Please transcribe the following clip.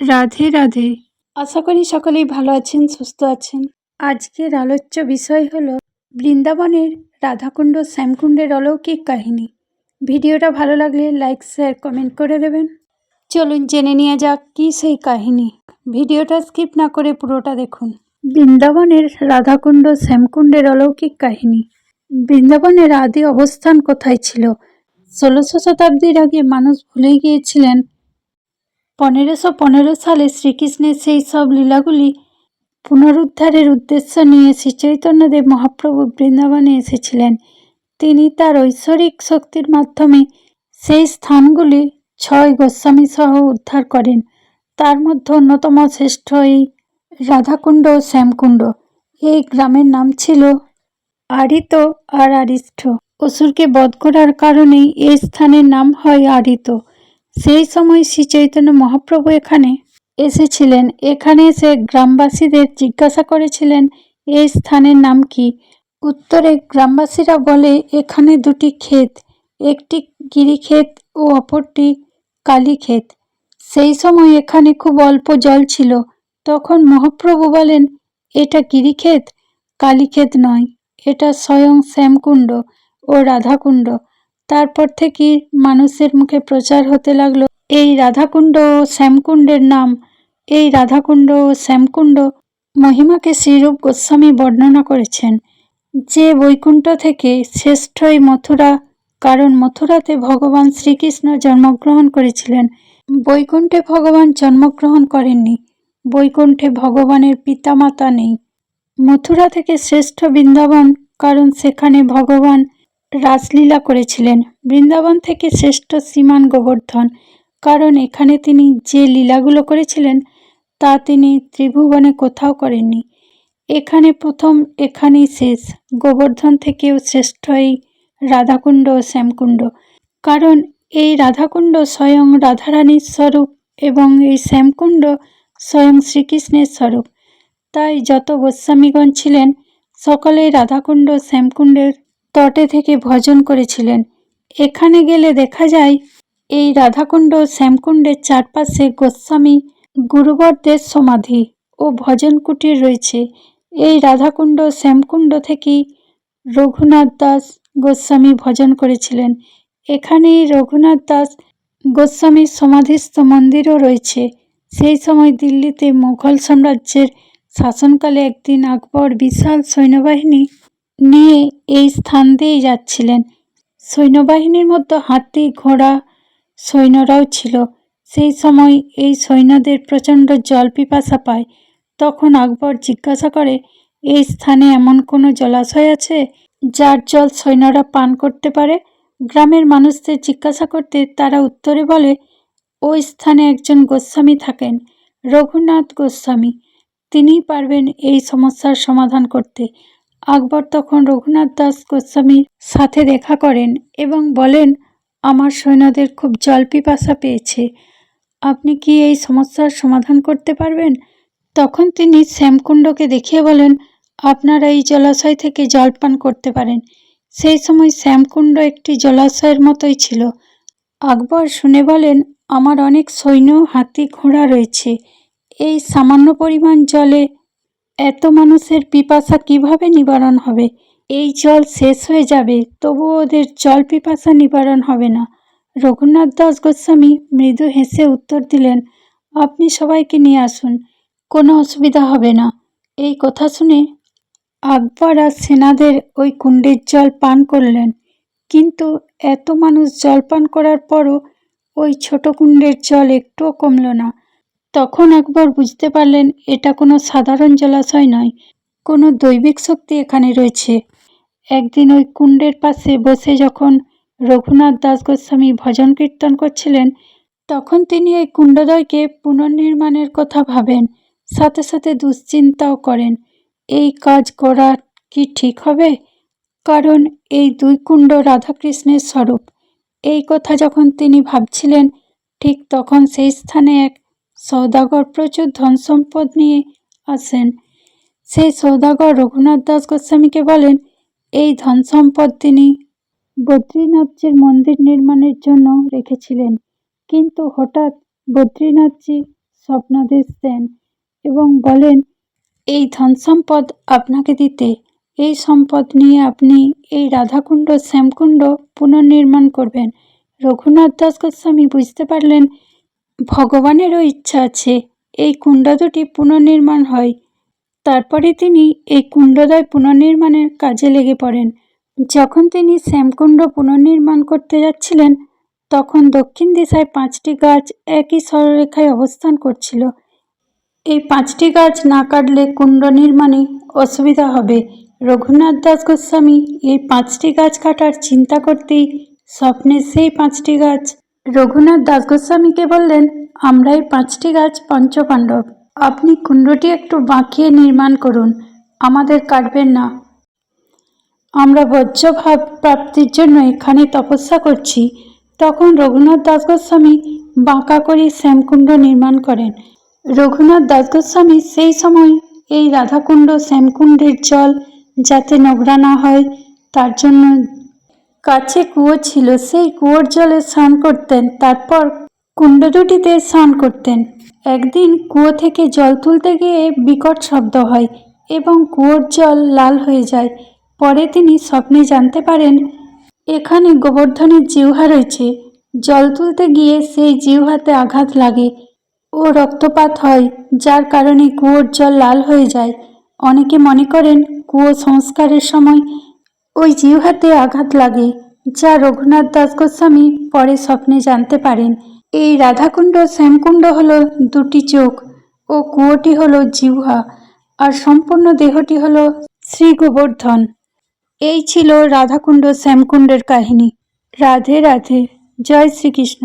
রাধে রাধে। আশা করি সকলেই ভালো আছেন সুস্থ আছেন। আজকের আলোচ্য বিষয় হল বৃন্দাবনের রাধাকুণ্ড শ্যামকুণ্ডের অলৌকিক কাহিনী। ভিডিওটা ভালো লাগলে লাইক শেয়ার কমেন্ট করে দেবেন। চলুন জেনে নেওয়া যাক কী সেই কাহিনী। ভিডিওটা স্কিপ না করে পুরোটা দেখুন। বৃন্দাবনের রাধাকুণ্ড শ্যামকুণ্ডের অলৌকিক কাহিনী। বৃন্দাবনের আদি অবস্থান কোথায় ছিল? ষোলোশো শতাব্দীর আগে মানুষ ভুলে গিয়েছিলেন পনেরোশো পনেরো সালে শ্রীকৃষ্ণের সেই সব লীলাগুলি পুনরুদ্ধারের উদ্দেশ্য নিয়ে শ্রীচৈতন্যদেব মহাপ্রভু বৃন্দাবনে এসেছিলেন। তিনি তার ঐশ্বরিক শক্তির মাধ্যমে সেই স্থানগুলি ছয় গোস্বামী সহ উদ্ধার করেন। তার মধ্যে অন্যতম শ্রেষ্ঠ এই রাধাকুণ্ড ও শ্যামকুণ্ড। এই গ্রামের নাম ছিল আরিত আর আরিষ্ঠ। অসুরকে বধ করার কারণেই এই স্থানের নাম হয় আরিত। সেই সময় শ্রী চৈতন্য মহাপ্রভু এখানে এসেছিলেন। এখানে এসে গ্রামবাসীদের জিজ্ঞাসা করেছিলেন, এই স্থানের নাম কি? উত্তরে গ্রামবাসীরা বলে, এখানে দুটি ক্ষেত, একটি গিরিক্ষেত ও অপরটি কালীক্ষেত। সেই সময় এখানে খুব অল্প জল ছিল। তখন মহাপ্রভু বলেন, এটা গিরিক্ষেত? কালীক্ষেত নয়। এটা স্বয়ং শ্যামকুণ্ড ও রাধাকুণ্ড। তারপর থেকে মানুষের মুখে প্রচার হতে লাগল। এই রাধাকুণ্ড ও শ্যামকুণ্ডের নাম, এই রাধাকুণ্ড ও শ্যামকুণ্ড মহিমাকে শ্রীরূপ গোস্বামী বর্ণনা করেছেন। যে বৈকুণ্ঠ থেকে শ্রেষ্ঠই মথুরা, কারণ মথুরাতে ভগবান শ্রীকৃষ্ণ জন্মগ্রহণ করেছিলেন। বৈকুণ্ঠে ভগবান জন্মগ্রহণ করেননি। বৈকুণ্ঠে ভগবানের পিতামাতা নেই। মথুরা থেকে শ্রেষ্ঠ বৃন্দাবন, কারণ সেখানে ভগবান রাসলীলা করেছিলেন। বৃন্দাবন থেকে শ্রেষ্ঠ শ্রীমান গোবর্ধন। কারণ এখানে তিনি যে লীলাগুলো করেছিলেন, তা তিনি ত্রিভুবনে কোথাও করেননি। এখানে প্রথম, এখানেই শেষ। গোবর্ধন থেকেও শ্রেষ্ঠ এই রাধাকুণ্ড ও শ্যামকুণ্ড। কারণ এই রাধাকুণ্ড স্বয়ং রাধারানীর স্বরূপ এবং এই শ্যামকুণ্ড স্বয়ং শ্রীকৃষ্ণের স্বরূপ। তাই যত গোস্বামীগণ ছিলেন, সকলেই রাধাকুণ্ড শ্যামকুণ্ডের তটে থেকে ভজন করেছিলেন। এখানে গেলে দেখা যায়, এই রাধাকুণ্ড শ্যামকুণ্ডের চারপাশে গোস্বামী, গুরুবরদের সমাধি ও ভজন কুটির রয়েছে। এই রাধাকুণ্ড শ্যামকুণ্ড থেকেই রঘুনাথ দাস গোস্বামী ভজন করেছিলেন। এখানেই রঘুনাথ দাস গোস্বামীর সমাধিস্থ মন্দিরও রয়েছে। সেই সময় দিল্লিতে মুঘল সাম্রাজ্যের শাসনকালে একদিন আকবর বিশাল সৈন্যবাহিনী নিয়ে এই স্থান দিয়েই যাচ্ছিলেন। সৈন্যবাহিনীর মধ্যে হাতি, ঘোড়া, সৈন্যরাও ছিল। সেই সময় এই সৈন্যদের প্রচণ্ড জল পিপাসা পায়। তখন আকবর জিজ্ঞাসা করে, এই স্থানে এমন কোনো জলাশয় আছে যার জল সৈন্যরা পান করতে পারে? গ্রামের মানুষদের জিজ্ঞাসা করতে তারা উত্তরে বলে, ওই স্থানে একজন গোস্বামী থাকেন, রঘুনাথ গোস্বামী। তিনিই পারবেন এই সমস্যার সমাধান করতে। আকবর তখন রঘুনাথ দাস গোস্বামীর সাথে দেখা করেন এবং বলেন, আমার সৈন্যদের খুব জল পিপাসা পেয়েছে। আপনি কি এই সমস্যার সমাধান করতে পারবেন? তখন তিনি শ্যামকুণ্ডকে দেখিয়ে বলেন, আপনারা এই জলাশয় থেকে জল পান করতে পারেন। সেই সময় শ্যামকুণ্ড একটি জলাশয়ের মতোই ছিল। আকবর শুনে বলেন, আমার অনেক সৈন্য, হাতি, ঘোড়া রয়েছে। এই সামান্য পরিমাণ জলে এত মানুষের পিপাসা কীভাবে নিবারণ হবে? এই জল শেষ হয়ে যাবে, তবুও ওদের জল পিপাসা নিবারণ হবে না। রঘুনাথ দাস গোস্বামী মৃদু হেসে উত্তর দিলেন, আপনি সবাইকে নিয়ে আসুন, কোনো অসুবিধা হবে না। এই কথা শুনে আকবর আর সেনাদের ওই কুণ্ডের জল পান করলেন। কিন্তু এত মানুষ জল পান করার পরও ওই ছোট কুণ্ডের জল একটুও কমল না। তখন আকবর বুঝতে পারলেন, এটা কোনো সাধারণ জলাশয় নয়, কোনো দৈবিক শক্তি এখানে রয়েছে। একদিন ওই কুণ্ডের পাশে বসে যখন রঘুনাথ দাস গোস্বামী ভজন কীর্তন করছিলেন, তখন তিনি এই কুণ্ডদ্বয়কে পুনর্নির্মাণের কথা ভাবেন, সাথে সাথে দুশ্চিন্তাও করেন। এই কাজ করা কি ঠিক হবে? কারণ এই দুই কুণ্ড রাধাকৃষ্ণের স্বরূপ। এই কথা যখন তিনি ভাবছিলেন, ঠিক তখন সেই স্থানে এক সৌদাগর প্রচুর ধন সম্পদ নিয়ে আসেন সেই সৌদাগর রঘুনাথ দাস গোস্বামীকে বলেন, এই ধন সম্পদ তিনি বদ্রীনাথজির মন্দির নির্মাণের জন্য রেখেছিলেন। কিন্তু হঠাৎ বদ্রীনাথজি স্বপ্নাদেশ দেন এবং বলেন, এই ধন সম্পদ আপনাকে দিতে, এই সম্পদ নিয়ে আপনি এই রাধাকুণ্ড, শ্যামকুণ্ড পুনর্নির্মাণ করবেন। রঘুনাথ দাস গোস্বামী বুঝতে পারলেন ভগবানেরও ইচ্ছা আছে, এই কুণ্ড দুটি পুনর্নির্মাণ হয়। তারপরে তিনি এই কুণ্ডদ্বয় পুনর্নির্মাণের কাজে লেগে পড়েন। যখন তিনি শ্যামকুণ্ড পুনর্নির্মাণ করতে যাচ্ছিলেন, তখন দক্ষিণ দিশায় পাঁচটি গাছ একই সরলরেখায় অবস্থান করছিল। এই পাঁচটি গাছ না কাটলে কুণ্ড নির্মাণে অসুবিধা হবে। রঘুনাথ দাস গোস্বামী এই পাঁচটি গাছ কাটার চিন্তা করতেই স্বপ্নে সেই পাঁচটি গাছ রঘুনাথ দাস গোস্বামীকে বললেন, আমরা এই পাঁচটি গাছ পঞ্চপাণ্ডব। আপনি কুণ্ডটি একটু বাঁকিয়ে নির্মাণ করুন। আমাদের কাটবেন না। আমরা বজ্রভাব প্রাপ্তির জন্য এখানে তপস্যা করছি। তখন রঘুনাথ দাস গোস্বামী বাঁকা করে শ্যামকুণ্ড নির্মাণ করেন। রঘুনাথ দাস গোস্বামী সেই সময় এই রাধাকুণ্ড শ্যামকুণ্ডের জল যাতে নোংরা না হয়, তার জন্য কাছে কুয়ো ছিল, সেই কুয়োর জলে স্নান করতেন, তারপর কুণ্ড দুটিতে স্নান করতেন। একদিন কুয়ো থেকে জল তুলতে গিয়ে বিকট শব্দ হয় এবং কুয়োর জল লাল হয়ে যায়। পরে তিনি স্বপ্নে জানতে পারেন, এখানে গোবর্ধনের জিহ্বা রয়েছে। জল তুলতে গিয়ে সেই জিহ্বাতে আঘাত লাগে ও রক্তপাত হয়, যার কারণে কুয়োর জল লাল হয়ে যায়। অনেকে মনে করেন, কুয়ো সংস্কারের সময় ওই জিহাতে আঘাত লাগে, যা রঘুনাথ দাস গোস্বামী পরে স্বপ্নে জানতে পারেন। এই রাধাকুণ্ড, শ্যামকুণ্ড হল দুটি চোখ ও কুয়োটি হল জিহ্বা, আর সম্পূর্ণ দেহটি হল শ্রী গোবর্ধন এই ছিল রাধাকুণ্ড, শ্যামকুণ্ডের কাহিনী। রাধে রাধে, জয় শ্রীকৃষ্ণ।